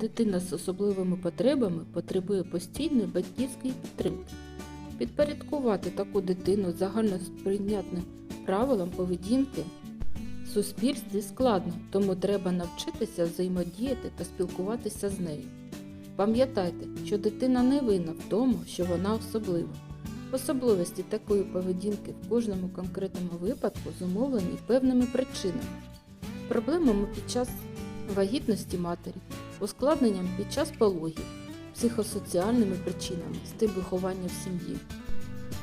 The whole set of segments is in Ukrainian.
Дитина з особливими потребами потребує постійної батьківської підтримки. Підпорядкувати таку дитину загальносприйнятним правилам поведінки в суспільстві складно, тому треба навчитися взаємодіяти та спілкуватися з нею. Пам'ятайте, що дитина не винна в тому, що вона особлива. Особливості такої поведінки в кожному конкретному випадку зумовлені певними причинами, проблемами під час вагітності матері, ускладненням під час пологів, психосоціальними причинами, стиль виховання в сім'ї.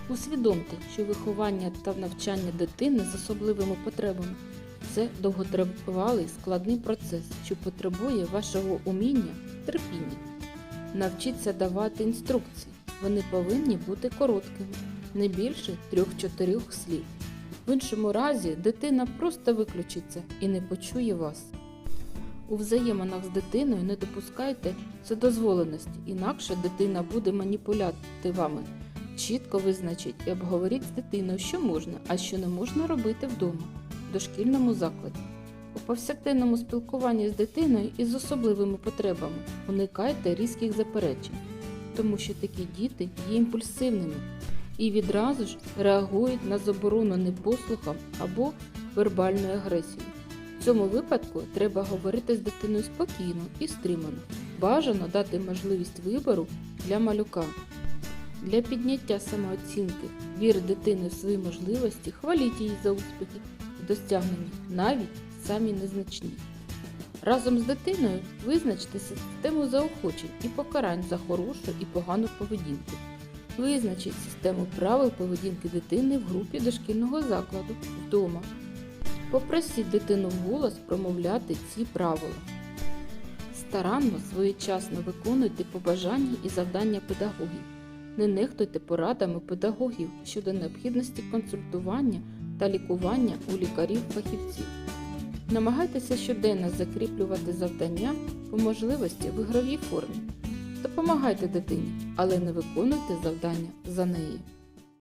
Усвідомте, що виховання та навчання дитини з особливими потребами це довготривалий складний процес, що потребує вашого уміння, терпіння. Навчіться давати інструкції. Вони повинні бути короткими, не більше 3-4 слів. В іншому разі дитина просто виключиться і не почує вас. У взаєминах з дитиною не допускайте вседозволеності, інакше дитина буде маніпуляти вами. Чітко визначіть і обговоріть з дитиною, що можна, а що не можна робити вдома, в дошкільному закладі. У повсякденному спілкуванні з дитиною із особливими потребами уникайте різких заперечень, тому що такі діти є імпульсивними і відразу ж реагують на заборону непослухом або вербальною агресією. В цьому випадку треба говорити з дитиною спокійно і стримано. Бажано дати можливість вибору для малюка. Для підняття самооцінки, віри дитини в свої можливості, хваліть її за успіхи і досягнення, навіть самі незначні. Разом з дитиною визначте систему заохочень і покарань за хорошу і погану поведінку. Визначіть систему правил поведінки дитини в групі дошкільного закладу вдома. Попросіть дитину вголос промовляти ці правила. Старанно своєчасно виконуйте побажання і завдання педагогів. Не нехтуйте порадами педагогів щодо необхідності консультування та лікування у лікарів-фахівців. Намагайтеся щоденно закріплювати завдання по можливості в ігровій формі. Допомагайте дитині, але не виконуйте завдання за неї.